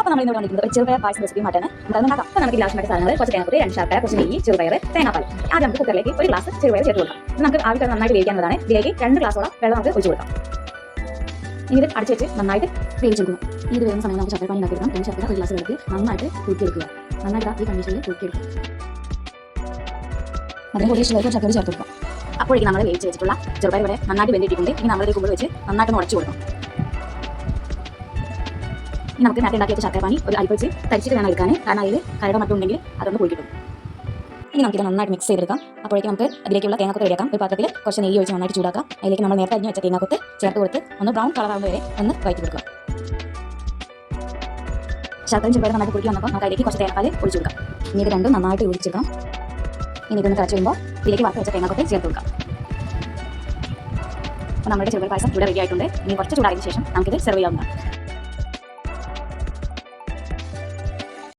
അപ്പോൾ നമ്മൾ ഇന്ന് വന്നിരിക്കുന്നത് ഒരു ചെറുപയർ പായസം റെസിപ്പി മാറ്റാണ്. നമുക്ക് ഉണ്ടാക്കാം. നമുക്ക് ആവശ്യമായിട്ട് സാധനങ്ങൾ കുറച്ച് തേങ്ങാപ്പൊടി രണ്ട് ശർക്കര കുറച്ച് നെയ്യ് ചെറുപയർ തേങ്ങാപ്പാൽ. ആദ്യം നമുക്ക് കുക്കറിലേക്ക് ഒരു ഗ്ലാസ് ചെറുപയർ ചേർത്ത് കൊടുക്കാം. ഇത് നമുക്ക് ആവശ്യം നന്നായിട്ട് വേവിക്കാവുന്നതാണ്. ഇതിലേക്ക് രണ്ട് ഗ്ലാസോളം വെള്ളം നമുക്ക് ഒഴിച്ചു കൊടുക്കാം. ഇനി ഇത് അടിച്ച് വെച്ച് നന്നായിട്ട് വേവിച്ചെടുക്കുക ഈ ഇത് വേവുന്ന സമയം നമുക്ക് ശർക്കര ഉണ്ടാക്കി ഉണ്ടാക്കിയെടുക്കാം രണ്ട് ഒരു ഗ്ലാസ് വെള്ളത്തിൽ നന്നായിട്ട് കൂട്ടിയെടുക്കുക നന്നായിട്ട് ഈ കണ്ടീഷനിൽ കുറുക്കിയെടുക്കുക. അതിന് കൂടി ശർക്കര ചേർത്ത് കൊടുക്കാം. അപ്പോഴേക്കും നമ്മൾ വേവിച്ച് വെച്ചിട്ടുള്ള ചെറുപയർ ഇവിടെ നന്നായിട്ട് വെന്തിട്ടിട്ടുണ്ട്. ഇനി നമ്മൾ കുമ്പിൾ വെച്ച് നന്നായിട്ട് ഉടച്ചു കൊടുക്കാം. നമുക്ക് നേരത്തെ ഉണ്ടാക്കിയ ശർക്കര പാനി ഒരു അരിപ്പ് വെച്ച് തരിച്ചിട്ട് വേണം എടുക്കാൻ കാരണം അതിൽ കരട മറ്റും ഉണ്ടെങ്കിൽ അതൊന്ന് പോയി കിട്ടും ഇനി നമുക്കിത് നന്നായിട്ട് മിക്സ് ചെയ്തെടുക്കാം. അപ്പോഴേക്കും നമുക്ക് അതിലേക്കുള്ള തേങ്ങാക്കൊത്ത് റെഡിയാക്കാം. ഒരു പാത്രത്തിൽ കുറച്ച് നെയ്യ് ഒഴിച്ച് നന്നായിട്ട് ചൂടാക്കാം. അതിലേക്ക് നമ്മൾ നേരത്തെ അരിഞ്ഞ് വെച്ച തേങ്ങാക്കൊത്ത് ചേർത്ത് കൊടുത്ത് ഒന്ന് ബ്രൗൺ ആവുന്ന വരെ ഒന്ന് വയറ്റി കൊടുക്കുക. ശർക്കരയും ചെറുപയറും നന്നായിട്ട് കുടിക്കാൻ വന്നപ്പോൾ നമുക്ക് അതിലേക്ക് കുറച്ച് തേങ്ങാപ്പാൽ ഒഴിച്ചു കൊടുക്കാം. ഇനി ഇത് രണ്ടും നന്നായിട്ട് ഒഴിച്ചെടുക്കാം ഇനി ഇതൊന്ന് തിളച്ച് വരുമ്പോൾ ഇതിലേക്ക് വറുത്ത് വെച്ച തേങ്ങാക്കൊത്ത് ചേർത്ത് കൊടുക്കാം. അപ്പോൾ നമ്മുടെ ചെറുപയർ പായസം ഇവിടെ റെഡി ആയിട്ടുണ്ട്. ഇനി കുറച്ച് ചൂടായതിനു ശേഷം നമുക്കിത് സെർവ് ചെയ്യാവുന്നതാണ്.